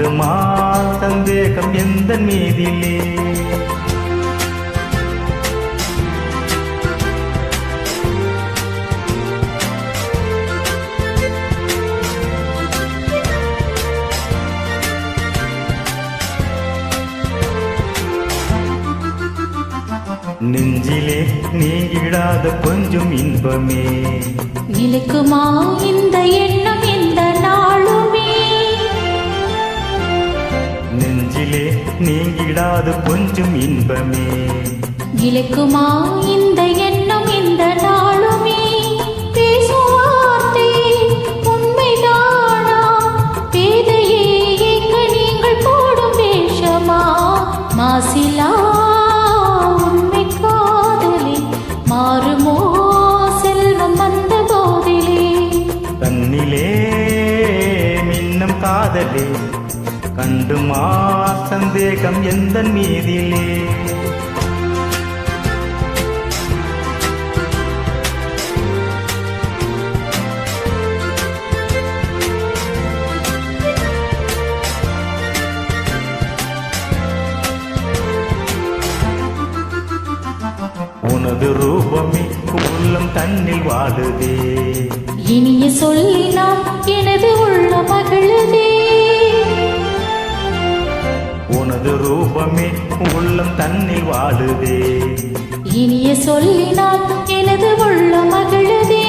கண்டுமா சந்தேகம் எந்த மீதிலே? நெஞ்சிலே நீங்கிடாத கொஞ்சம் இன்பமே. நிலைக்குமா இந்த எண்ணம்? நீங்கிடாத கொஞ்சம் இன்பமே. நிலைக்குமா இந்த எண்ணம் இந்த நாளுமே? பேசும் வார்த்தை உண்மைதானா? பேதையே நீங்கள் போடும் வேஷமா? மாசிலா உண்மை காதலி மாறுமோ செல்வம் வந்த போதிலே? மின்னும் காதலே கண்டுமா சந்தேகம் எந்த மீதிலே உனது ரூபமே உள்ளம் தன்னில் வாடுதே. இனிய சொல்லினால் எனது உள்ளம் தன்னில் வாழுதே. இனிய சொல்லினால் எனது உள்ள மகிழுதே.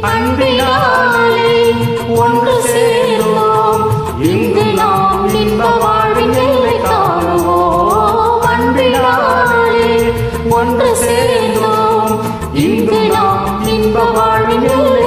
அன்பினாலே ஒன்று சேர்ந்தோம். இங்கு நாம் இன்ப வாழ்வின் எல்லை காணுவோம். அன்பினாலே ஒன்று சேர்ந்தோம். இங்கு நாம் இன்ப வாழ்வின் எல்லை